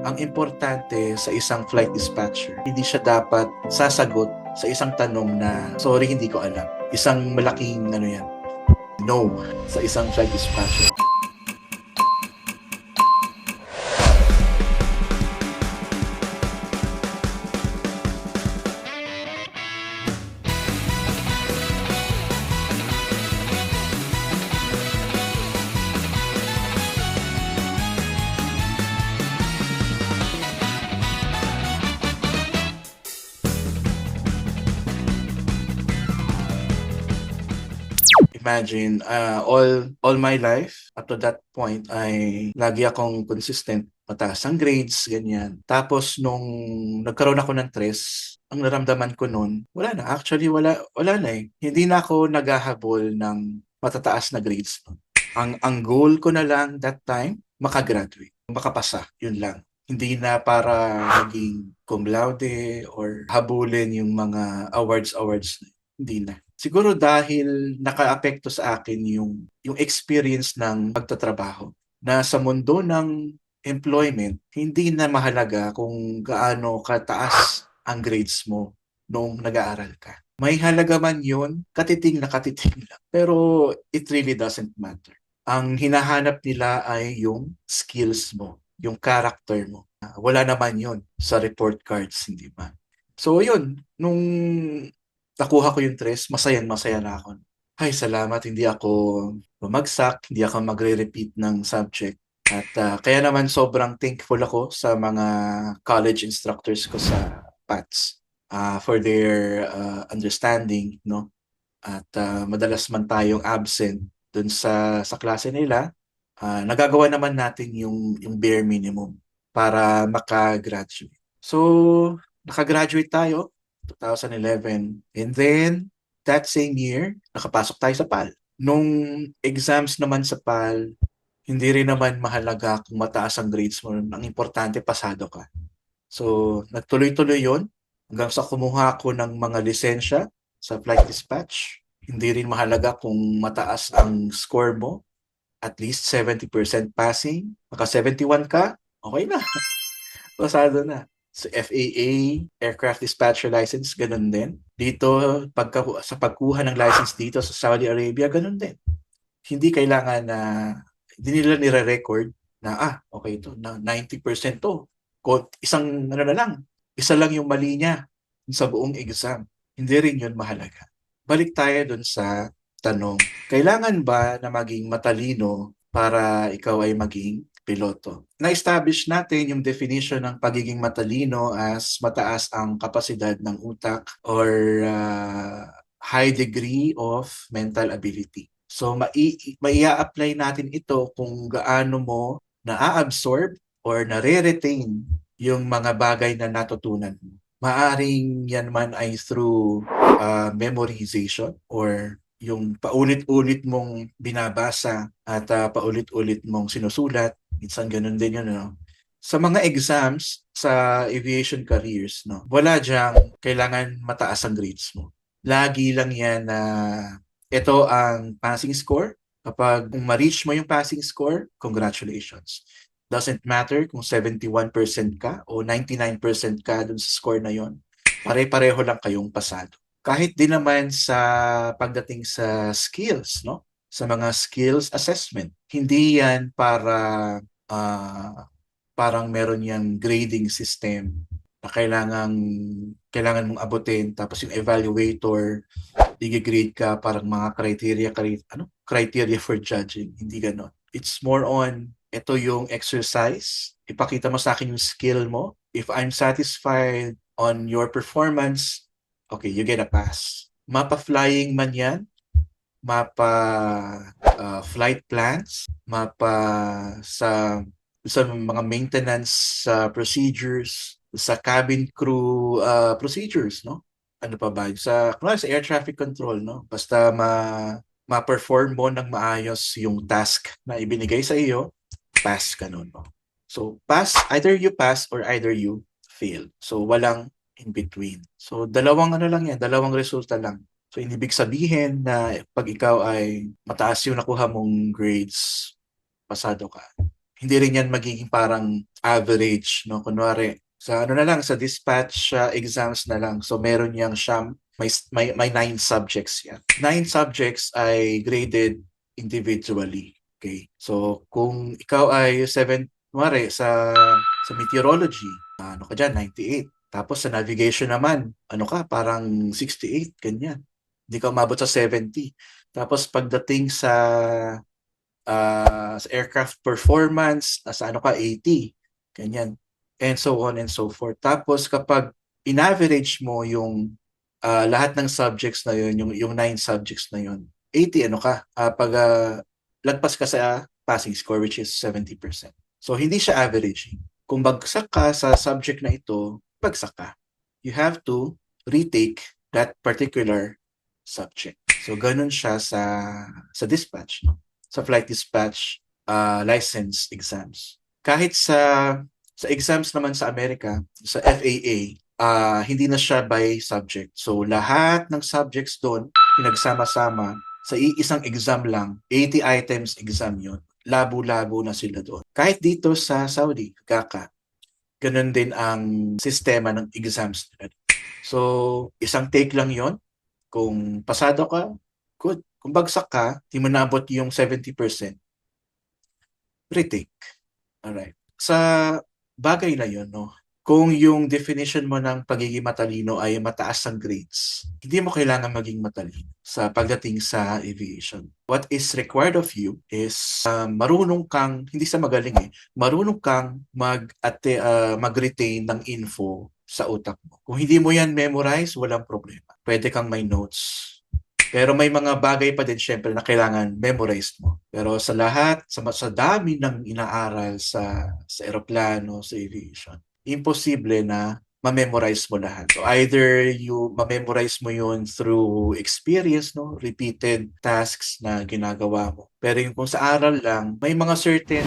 Ang importante sa isang flight dispatcher, hindi siya dapat sasagot sa isang tanong na, sorry, hindi ko alam. Isang malaking, ano yan, no sa isang flight dispatcher. Imagine, uh, all all my life, up to that point, ay lagi akong consistent, mataas ang grades, ganyan. Tapos nung nagkaroon ako ng tres, ang naramdaman ko noon, wala na. Actually, wala, wala na eh. Hindi na ako naghahabol ng matataas na grades. Ang, ang goal ko na lang that time, makagraduate. Makapasa, yun lang. Hindi na para maging cum laude or habulin yung mga awards awards. Hindi na. Siguro dahil nakaapekto sa akin yung yung experience ng pagtatrabaho na sa mundo ng employment, hindi na mahalaga kung gaano kataas ang grades mo nung nag-aaral ka. May halaga man yun, katiting na katiting lang. Pero it really doesn't matter. Ang hinahanap nila ay yung skills mo, yung character mo. Wala naman yun sa report cards, hindi ba? So yun, nung nakuha ko yung tres, masaya masaya na ako. Ay, salamat, hindi ako bumagsak, hindi ako magre-repeat ng subject. At uh, kaya naman sobrang thankful ako sa mga college instructors ko sa PATS uh, for their uh, understanding, no? At uh, madalas man tayong absent dun sa sa klase nila, uh, nagagawa naman natin yung yung bare minimum para maka-graduate. So, naka-graduate tayo 2011. And then, that same year, nakapasok tayo sa PAL. Nung exams naman sa PAL, hindi rin naman mahalaga kung mataas ang grades mo. Ang importante, pasado ka. So, nagtuloy-tuloy yon hanggang sa kumuha ako ng mga lisensya sa flight dispatch. Hindi rin mahalaga kung mataas ang score mo. At least 70% passing. Maka 71 ka, okay na. Pasado na sa FAA, Aircraft Dispatcher License, ganun din. Dito, pagka, sa pagkuha ng license dito sa Saudi Arabia, ganun din. Hindi kailangan na, hindi nila nire-record na, ah, okay ito, na 90% to. Isang, ano na lang, isa lang yung mali niya sa buong exam. Hindi rin yun mahalaga. Balik tayo dun sa tanong, kailangan ba na maging matalino para ikaw ay maging piloto. Na-establish natin yung definition ng pagiging matalino as mataas ang kapasidad ng utak or uh, high degree of mental ability. So mai-apply natin ito kung gaano mo na-absorb or nare-retain yung mga bagay na natutunan mo. Maaring yan man ay through uh, memorization or yung paulit-ulit mong binabasa at uh, paulit-ulit mong sinusulat Minsan ganun din yun, no? Sa mga exams sa aviation careers, no, wala diyang kailangan mataas ang grades mo. Lagi lang yan na ito ang passing score. Kapag ma-reach mo yung passing score, congratulations. Doesn't matter kung 71% ka o 99% ka dun sa score na yon. Pare-pareho lang kayong pasado. Kahit din naman sa pagdating sa skills, no? Sa mga skills assessment. Hindi yan para uh, parang meron yang grading system na kailangan kailangan mong abutin. Tapos yung evaluator i-grade ka parang mga criteria ano? Criteria for judging hindi ganoon it's more on ito yung exercise. Ipakita mo sa akin yung skill mo. If I'm satisfied on your performance okay you get a pass. Mapa flying man yan. Mapa uh, flight plans, mapa sa sa mga maintenance uh, procedures, sa cabin crew uh, procedures, no? Ano pa ba? Sa, sa air traffic control, no? Basta ma ma-perform mo ng maayos yung task na ibinigay sa iyo, pass ka nun, no? So, pass, either you pass or either you fail. So, walang in between. So, dalawang ano lang yan, dalawang resulta lang. So, ibig sabihin na pag ikaw ay mataas yung nakuha mong grades, pasado ka. Hindi rin yan magiging parang average, no? Kunwari, sa ano na lang, sa dispatch uh, exams na lang. So meron yang siyam, may, may, may nine subjects yan. Nine subjects ay graded individually. Okay? So kung ikaw ay 7, kunwari sa, sa meteorology, ano ka dyan, 98. Tapos sa navigation naman, ano ka, parang 68, ganyan. Hindi ka umabot sa 70. Tapos pagdating sa uh, sa aircraft performance, sa ano ka, 80. Ganyan. And so on and so forth. Tapos kapag in-average mo yung uh, lahat ng subjects na yun, yung, yung nine subjects na yun, 80 ano ka, uh, pag uh, lagpas ka sa passing score which is 70%. So hindi siya averaging. Kung bagsak ka sa subject na ito, bagsak ka. You have to retake that particular subject. So ganun siya sa sa dispatch, no? Sa flight dispatch uh, license exams. Kahit sa sa exams naman sa Amerika, sa FAA, uh, hindi na siya by subject. So lahat ng subjects doon pinagsama-sama sa iisang exam lang, 80 items exam yon labo-labo na sila doon. Kahit dito sa Saudi, Gaka, ganun din ang sistema ng exams. So, isang take lang yon Kung pasado ka, good. Kung bagsak ka, di mo naabot yung 70%, retake. Alright. Sa bagay na yon no, kung yung definition mo ng pagiging matalino ay mataas ang grades, hindi mo kailangan maging matalino sa pagdating sa aviation. What is required of you is uh, marunong kang, hindi sa magaling eh, marunong kang mag, ate, uh, mag-retain ng info sa utak mo. Kung hindi mo yan memorize, walang problema. Pwede kang may notes. Pero may mga bagay pa din syempre na kailangan memorized mo. Pero sa lahat, sa, sa dami ng inaaral sa, sa aeroplano, sa aviation, imposible na ma-memorize mo lahat. So either you ma-memorize mo yun through experience, no? repeated tasks na ginagawa mo. Pero yung kung sa aral lang, may mga certain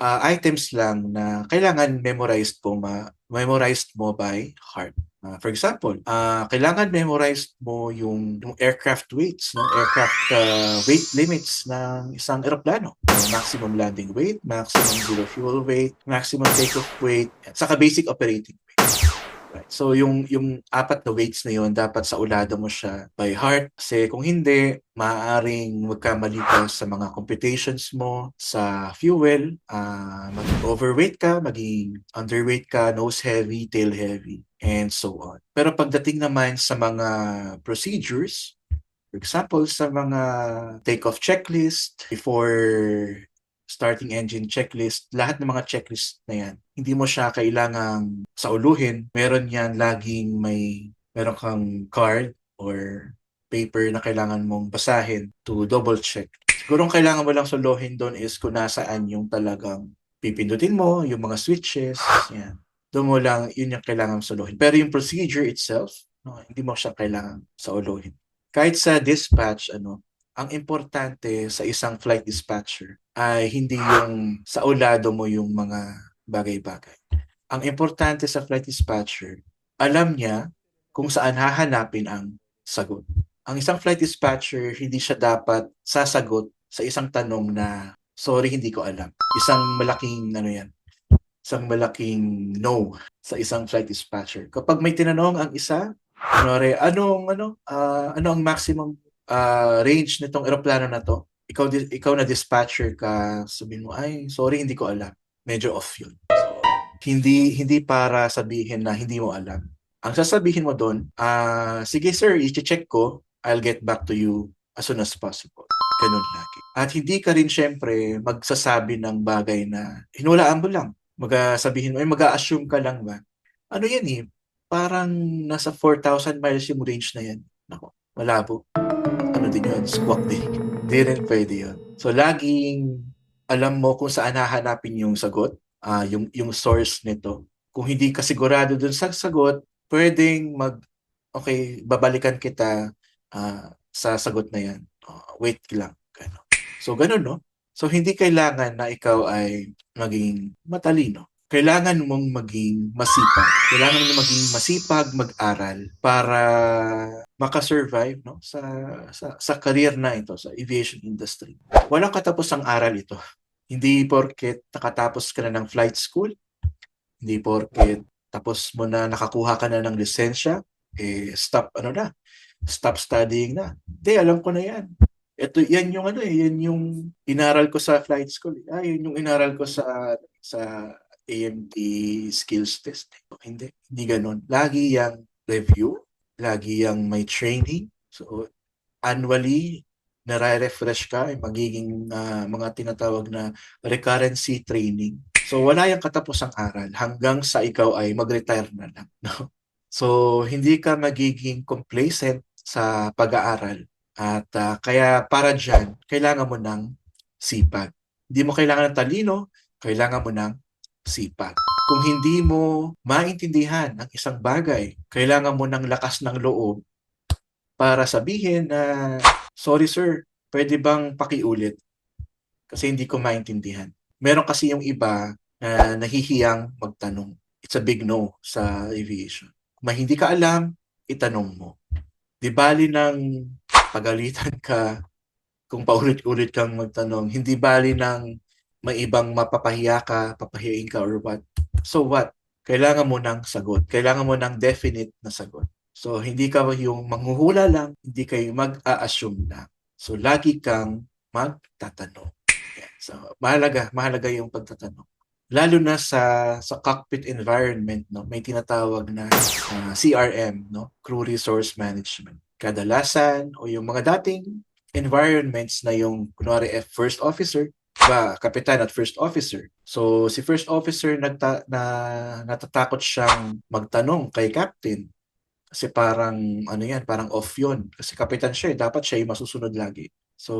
uh, items lang na kailangan memorized po ma memorized mo by heart. Uh, for example, uh, kailangan memorize mo yung, yung aircraft weights, no? aircraft uh, weight limits ng isang eroplano. So, maximum landing weight, maximum zero fuel weight, maximum takeoff weight, at saka basic operating. So yung yung apat na weights na yon dapat sa ulada mo siya by heart. Kasi kung hindi maaaring magkamali ka sa mga computations mo sa fuel, uh, maging overweight ka, maging underweight ka, nose heavy, tail heavy and so on. Pero pagdating naman sa mga procedures, for example, sa mga take-off checklist before starting engine checklist, lahat ng mga checklist na yan, hindi mo siya kailangang sauluhin. Meron yan laging may, meron kang card or paper na kailangan mong basahin to double check. Siguro ang kailangan mo lang suluhin doon is kung nasaan yung talagang pipindutin mo, yung mga switches, yan. Doon mo lang, yun yung kailangan suluhin. Pero yung procedure itself, no, hindi mo siya kailangan sauluhin. Kahit sa dispatch, ano, ang importante sa isang flight dispatcher ay hindi yung sa ulado mo yung mga bagay-bagay. Ang importante sa flight dispatcher, alam niya kung saan hahanapin ang sagot. Ang isang flight dispatcher, hindi siya dapat sasagot sa isang tanong na, sorry, hindi ko alam. Isang malaking, ano yan, isang malaking no sa isang flight dispatcher. Kapag may tinanong ang isa, kunwari, anong, ano, uh, ano ang maximum uh, range nitong eroplano na to, ikaw, ikaw na dispatcher ka, sabihin mo, ay, sorry, hindi ko alam. Medyo off yun. So, hindi, hindi para sabihin na hindi mo alam. Ang sasabihin mo doon, uh, sige sir, i-check ko, I'll get back to you as soon as possible. Ganun lagi. At hindi ka rin syempre magsasabi ng bagay na hinulaan mo lang. Magasabihin mo, ay mag-assume ka lang ba? Ano yan eh? Parang nasa 4,000 miles yung range na yan. Nako, malabo ano din yun, squawk din. Rin pwede yun. So, laging alam mo kung saan hahanapin yung sagot, uh, yung, yung source nito. Kung hindi ka sigurado dun sa sagot, pwedeng mag, okay, babalikan kita uh, sa sagot na yan. Uh, wait lang. Gano. So, ganun, no? So, hindi kailangan na ikaw ay maging matalino kailangan mong maging masipag. Kailangan mong maging masipag mag-aral para makasurvive no sa sa sa career na ito sa aviation industry. Walang katapos ang aral ito. Hindi porket nakatapos ka na ng flight school, hindi porket tapos mo na nakakuha ka na ng lisensya, eh stop ano na, stop studying na. Hindi, alam ko na yan. Ito, yan yung ano eh, yan yung inaral ko sa flight school. Ah, yun yung inaral ko sa sa AMT skills test. Hindi, hindi ganun. Lagi yung review, lagi yung may training. So, annually, nare-refresh ka, ay magiging ah, mga tinatawag na recurrency training. So, wala yung katapusang aral hanggang sa ikaw ay mag-retire na lang. No? So, hindi ka magiging complacent sa pag-aaral. At ah, kaya para dyan, kailangan mo ng sipag. Hindi mo kailangan ng talino, kailangan mo ng sipag. Kung hindi mo maintindihan ang isang bagay, kailangan mo ng lakas ng loob para sabihin na, sorry sir, pwede bang pakiulit? Kasi hindi ko maintindihan. Meron kasi yung iba na nahihiyang magtanong. It's a big no sa aviation. Kung hindi ka alam, itanong mo. Di bali ng pagalitan ka kung paulit-ulit kang magtanong. Hindi bali ng may ibang mapapahiya ka, papahiyain ka or what. So what? Kailangan mo ng sagot. Kailangan mo ng definite na sagot. So hindi ka yung manghuhula lang, hindi kayo mag-a-assume lang. So lagi kang magtatanong. So mahalaga, mahalaga yung pagtatanong. Lalo na sa sa cockpit environment, no, may tinatawag na uh, CRM, no, Crew Resource Management. Kadalasan o yung mga dating environments na yung kunwari F first officer, ba kapitan at first officer. So si first officer nagta, na natatakot siyang magtanong kay captain kasi parang ano yan, parang off yun. Kasi kapitan siya, eh, dapat siya yung masusunod lagi. So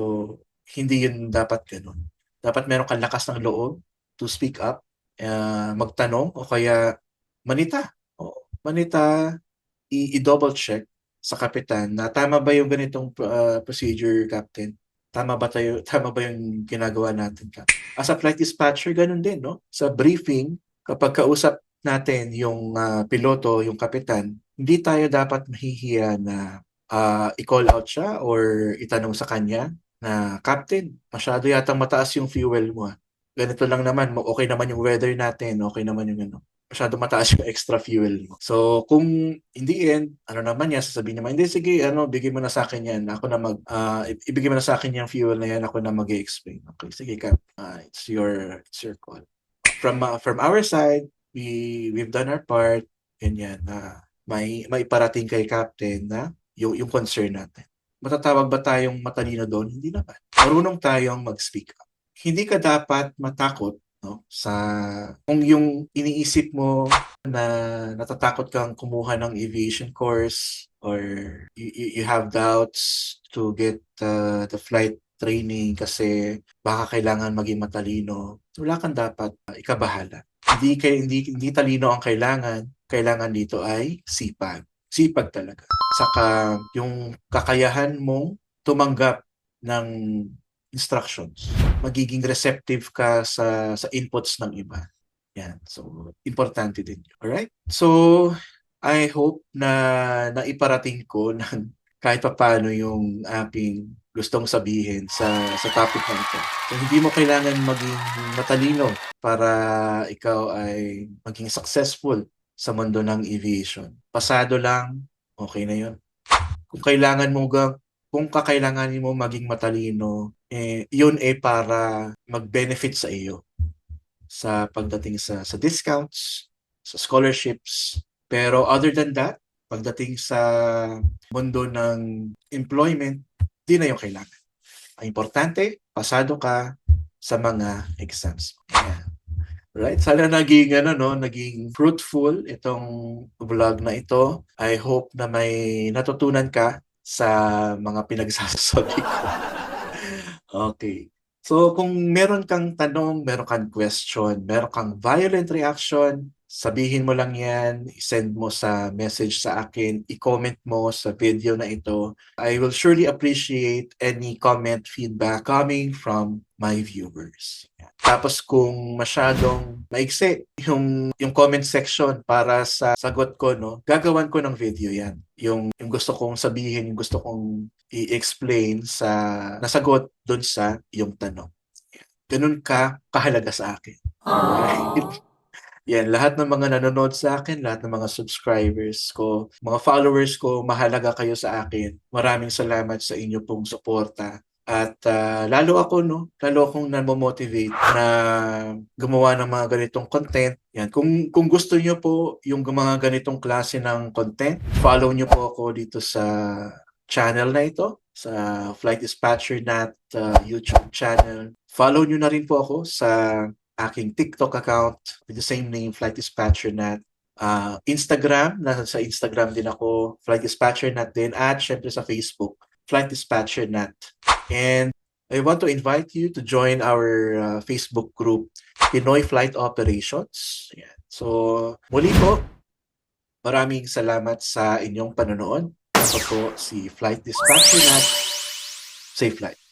hindi yun dapat ganun. Dapat meron kang lakas ng loob to speak up, uh, magtanong o kaya manita. O, manita, i-double check sa kapitan na tama ba yung ganitong uh, procedure, Captain? Tama ba tayo, tama ba yung ginagawa natin, Cap? As a flight dispatcher, ganun din, no? Sa briefing, kapag kausap natin yung uh, piloto, yung kapitan, hindi tayo dapat mahihiya na uh, i-call out siya or itanong sa kanya na, Captain, masyado yatang mataas yung fuel mo. Ah ganito lang naman, okay naman yung weather natin, okay naman yung ano, masyado mataas yung extra fuel mo. So, kung hindi end, ano naman yan, sasabihin naman, hindi, sige, ano, bigay mo na sa akin yan. Ako na mag, uh, ibigay mo na sa akin yung fuel na yan, ako na mag explain Okay, sige ka, uh, it's your, it's your call. From, uh, from our side, we, we've done our part, ganyan, na uh, may, may parating kay Captain na yung, yung concern natin. Matatawag ba tayong matalino doon? Hindi naman. Marunong tayong mag-speak up hindi ka dapat matakot no? Sa kung yung iniisip mo na natatakot kang kumuha ng aviation course or you, you have doubts to get uh, the flight training kasi baka kailangan maging matalino wala kang dapat uh, ikabahala. Hindi kay hindi hindi talino ang kailangan. Kailangan dito ay sipag. Sipag talaga. Saka yung kakayahan mong tumanggap ng instructions. Magiging receptive ka sa sa inputs ng iba. Yan. So, importante din. All right? So, I hope na naiparating ko ng kahit pa paano yung aking gustong sabihin sa sa topic na ito. So, hindi mo kailangan maging matalino para ikaw ay maging successful sa mundo ng aviation. Pasado lang, okay na yun. Kung kailangan mo kung kakailanganin mo maging matalino, eh, yun eh para mag-benefit sa iyo sa pagdating sa sa discounts, sa scholarships. Pero other than that, pagdating sa mundo ng employment, di na yung kailangan. Ang importante, pasado ka sa mga exams. Yeah. Right? Sana naging ano no, naging fruitful itong vlog na ito. I hope na may natutunan ka sa mga pinagsasabi ko. Okay. So kung meron kang tanong, meron kang question, meron kang violent reaction, sabihin mo lang yan, send mo sa message sa akin, i-comment mo sa video na ito. I will surely appreciate any comment, feedback coming from my viewers. Tapos kung masyadong maigsi yung, yung comment section para sa sagot ko, no, gagawan ko ng video yan. Yung, yung gusto kong sabihin, yung gusto kong i-explain sa nasagot doon sa yung tanong. ganun ka kahalaga sa akin. Alright? Yan, lahat ng mga nanonood sa akin, lahat ng mga subscribers ko, mga followers ko, mahalaga kayo sa akin. Maraming salamat sa inyo pong suporta. At ah, lalo ako, no? Lalo akong namomotivate na gumawa ng mga ganitong content. Yan. Kung, kung gusto niyo po yung mga ganitong klase ng content, follow niyo po ako dito sa channel na ito, sa Flight Dispatcher Nat uh, YouTube channel. Follow niyo na rin po ako sa aking TikTok account with the same name, Flight Dispatcher Nat. Uh, Instagram, nasa sa Instagram din ako, Flight Dispatcher Nat din. At syempre sa Facebook, Flight Dispatcher Nat. And I want to invite you to join our uh, Facebook group, Pinoy Flight Operations. Yan. So, muli po, maraming salamat sa inyong panonood. Ako po si Flight Dispatcher Nat. Safe flight.